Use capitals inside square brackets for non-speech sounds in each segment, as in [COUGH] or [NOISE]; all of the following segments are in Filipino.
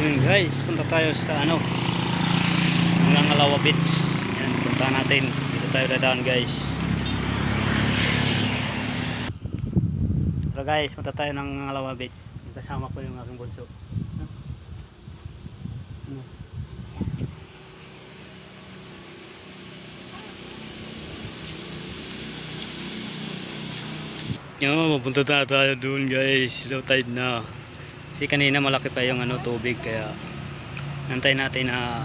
Yun guys, punta tayo sa ano Ngangalawa Beach. Yan, punta natin. Dito tayo dadaan guys. Pero guys, punta tayo ng Ngangalawa Beach. Kasama ko yung aking bunso. Yo, mapunta na tayo doon guys. Low tide na. Kasi kanina malaki pa yung ano tubig kaya nantay natin na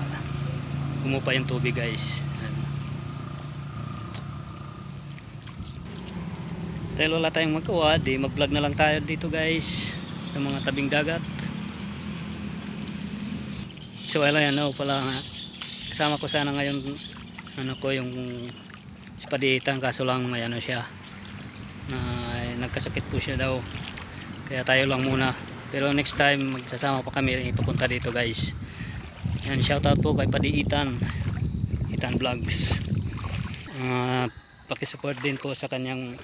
kumupa yung tubig guys. Dahil wala tayong magawa, di mag-vlog na lang tayo dito guys sa mga tabing dagat. So wala yan, ano pala nga. Kasama ko sana ngayon ano ko yung si Padiitan kaso lang may ano siya na nagkasakit po siya daw kaya tayo lang muna pero next time magsasama pa kami ipapunta dito guys. Yan shoutout po kay Padiitan Itan Vlogs. Uh, pakisupport din po sa kanyang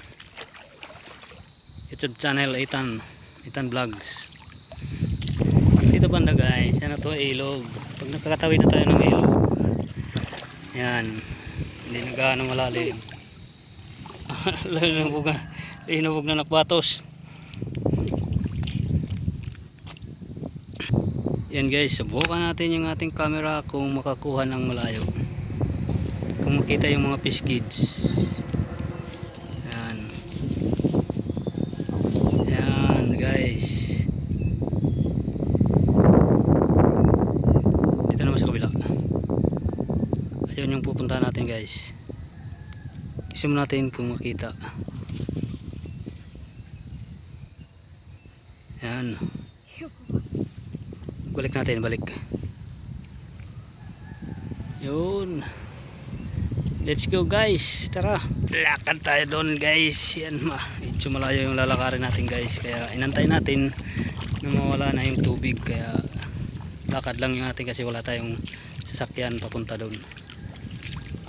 YouTube channel Itan Itan Vlogs. Dito banda guys. Yan na to ilog. Pag nakakatawid na tayo ng ilog yan hindi na gaano malalim. [LAUGHS] Linubog na linubog na nakbatos yan guys subukan natin yung ating camera kung makakuha ng malayo. Kung makita yung mga fish kids. Yan. Yan guys. Dito naman sa kabila. Ayun yung pupunta natin guys. Isim natin kung makita. Yan. Balik natin, balik. Yun. Let's go guys. Tara. Lakad tayo doon guys. Yan ma. Medyo malayo yung lalakarin natin guys. Kaya inantay natin na mawala na yung tubig. Kaya lakad lang yung natin kasi wala tayong sasakyan papunta doon.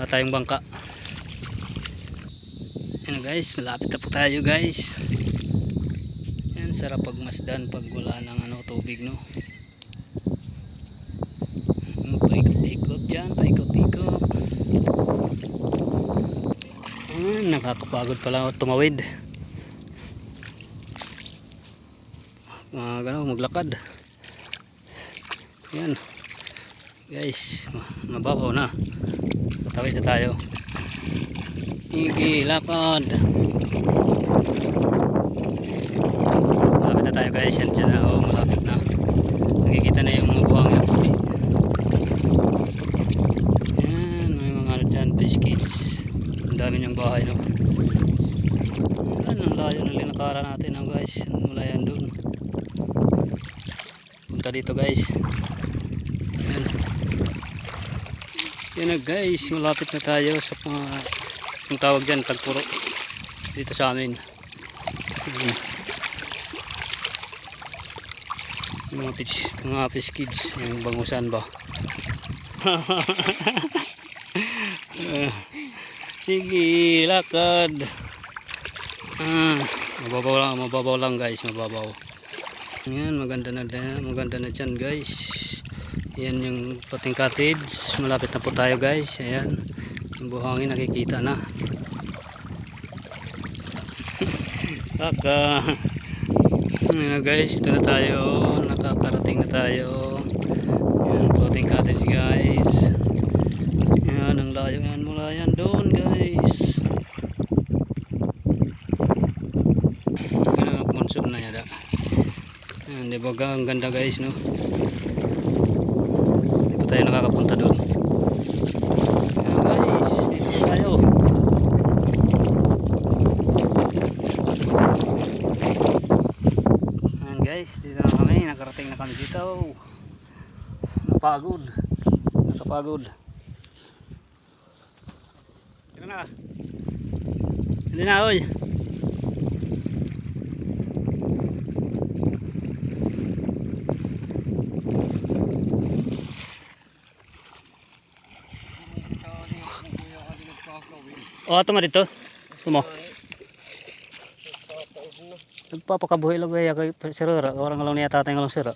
Wala tayong bangka. Yan guys, malapit na po tayo guys. Yan, sarap pagmasdan pag wala ng ano, tubig no. Hmm, Paikot-ikot dyan, paikot-ikot. Ah, nakakapagod pala tumawid. Mga gano, maglakad. Yan. Guys, mababaw na. Tawid na tayo. Sige, lakad. Malapit na tayo guys. Yan dyan na. Oh, malapit na. Nakikita na yung mga buhang yung puti. Yan, may mga ano dyan, fish kids. Ang dami niyang bahay, no? Yan, ang layo linakara natin, no, guys. Mula yan dun. Punta dito, guys. Yan. Yan na, guys. Malapit na tayo sa mga yung tawag dyan tagpuro dito sa amin. Yung mga fish mga fish kids yung bangusan ba [LAUGHS] sige lakad ah, mababaw lang mababaw lang guys mababaw. Yan maganda na maganda na dyan guys. Yan yung pating cottage. Malapit na po tayo guys. Ayan yung buhangin nakikita na. [LAUGHS] Kaka Ayan guys ito na tayo. Nakakarating na tayo. Yan floating cottage guys. Yan ang layo yan mula yan doon guys yan ang monsoon na yada ba ang ganda guys no hindi tayo nakakapunta doon yan guys dito tayo Ayan guys, dito na kami, nakarating na kami dito. Napagod. Nakapagod. Tira na. Hindi na, oy. O ato nga dito. Sumo. Nagpapakabuhi lang kaya kay sirara. Orang lang niya tatay nga lang sira.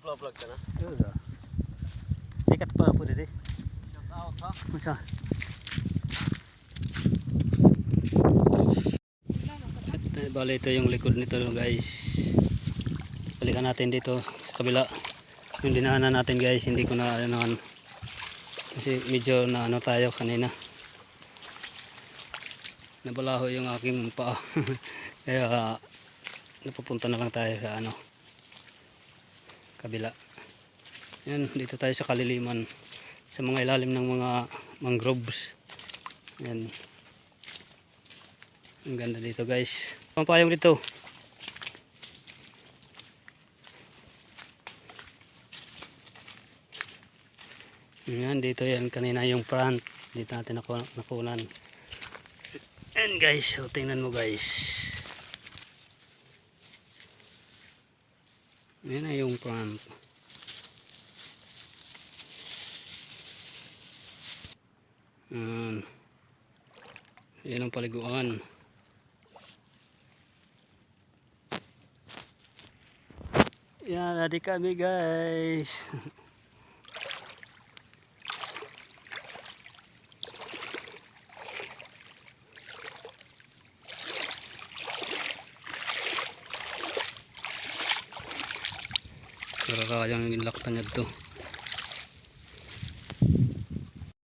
Vlog-vlog ka na? Yun ka. Pa po dito. Shout out ha? Masa? At bali ito yung likod nito guys. Balikan natin dito sa kabila. Yung dinaanan natin guys, hindi ko na ano kasi medyo na ano tayo kanina. Nabalaho yung aking paa. [LAUGHS] Kaya napupunta na lang tayo sa ano kabila. Yan, dito tayo sa kaliliman sa mga ilalim ng mga mangroves. Yan. Ang ganda dito guys. Ang dito. Yan, dito yan. Kanina yung front. Dito natin naku nakunan. Yan guys. So, tingnan mo guys. Yan na yung front. Yan. Yan ang paliguan. Yan, ready kami guys. [LAUGHS] Pero kayang laktan niya to.